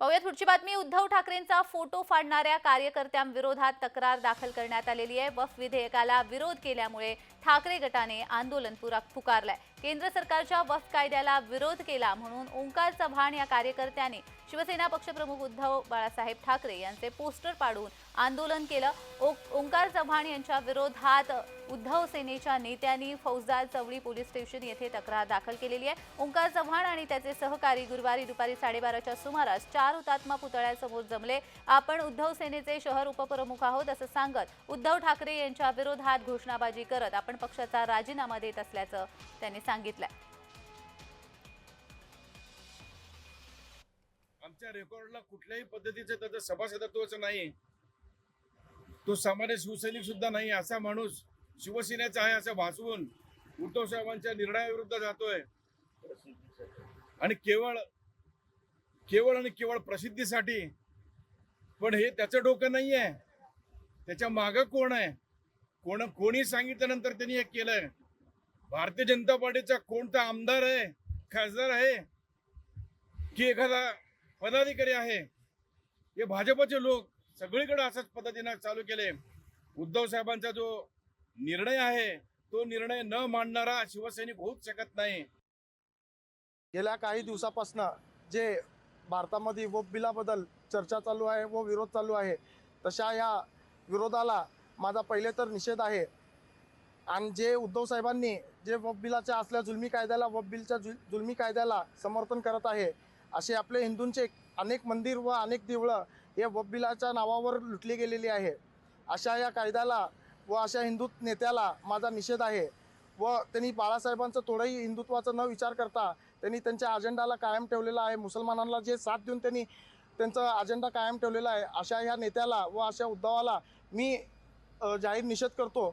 पाहुयात पुढची बातमी. उद्धव ठाकरेंचा फोटो फाडणाऱ्या कार्यकर्त्यांविरोधात तक्रार दाखल करण्यात आलेली आहे. वफ विधेयकाला विरोध केल्यामुळे ठाकरे गटाने आंदोलन पुरा पुकारलंय. केंद्र सरकारच्या वफ कायद्याला विरोध केला म्हणून ओंकार चव्हाण या कार्यकर्त्याने शिवसेना पक्षप्रमुख उद्धव बाळासाहेब ठाकरे यांचे पोस्टर पाडून आंदोलन केलं. ओंकार चव्हाण यांच्या विरोधात उद्धव सेनेच्या नेत्यांनी फौजदार चवळी पोलीस स्टेशन येथे तक्रार दाखल केलेली आहे. ओंकार चव्हाण आणि त्याचे सहकारी गुरुवारी दुपारी साडेबाराच्या सुमारास चार हुतात्मा पुतळ्यासमोर जमले. आपण उद्धव सेनेचे शहर उपप्रमुख आहोत असं सांगत उद्धव ठाकरे यांच्या विरोधात घोषणाबाजी करत आपण पक्षाचा राजीनामा देत असल्याचं त्यांनी सांगितलंय. आमच्या रेकॉर्डला कुठल्याही पद्धतीचं त्याचं सभासदत्वच नाही तो सामान्य शिवसैनिक सुद्धा नाही असा माणूस शिवसेनेचा आहे असं भासवून उद्धव साहेबांच्या निर्णयाविरुद्ध जातोय. आणि केवळ केवळ आणि केवळ प्रसिद्धीसाठी. पण हे त्याचं डोकं नाही आहे त्याच्या मागं कोण आहे? कोण कोणी सांगितल्यानंतर त्यांनी हे केलंय? भारतीय जनता पार्टीचा कोणता आमदार आहे खासदार आहे की एखादा पदाधिकारी आहे? हे भाजपचे लोक सगळीकडे असंच पद्धतीनं चालू केले. उद्धव साहेबांचा जो निर्णय आहे तो निर्णय न मांडणारा शिवसैनिक होऊच शकत नाही. गेल्या काही दिवसापासून जे भारतामध्ये व बिलाबद्दल चर्चा चालू आहे व विरोध चालू आहे तशा या विरोधाला माझा पहिले तर निषेध आहे. आणि जे उद्धव साहेबांनी जे वफ बिलाच्या असल्या जुलमी कायद्याला वफ बिलच्या जुल जुलमी कायद्याला समर्थन करत आहे असे आपले हिंदूंचे अनेक मंदिर व अनेक देवळं हे वफ बिलाच्या नावावर लुटली गेलेली आहे. अशा या कायद्याला व अशा हिंदू नेत्याला माझा निषेध आहे. व त्यांनी बाळासाहेबांचं थोडंही हिंदुत्वाचा न विचार करता त्यांनी त्यांच्या अजेंडाला कायम ठेवलेला आहे. मुसलमानांना जे साथ देऊन त्यांनी त्यांचा अजेंडा कायम ठेवलेला आहे. अशा ह्या नेत्याला व अशा उद्धवाला मी जाहीर निषेध करतो.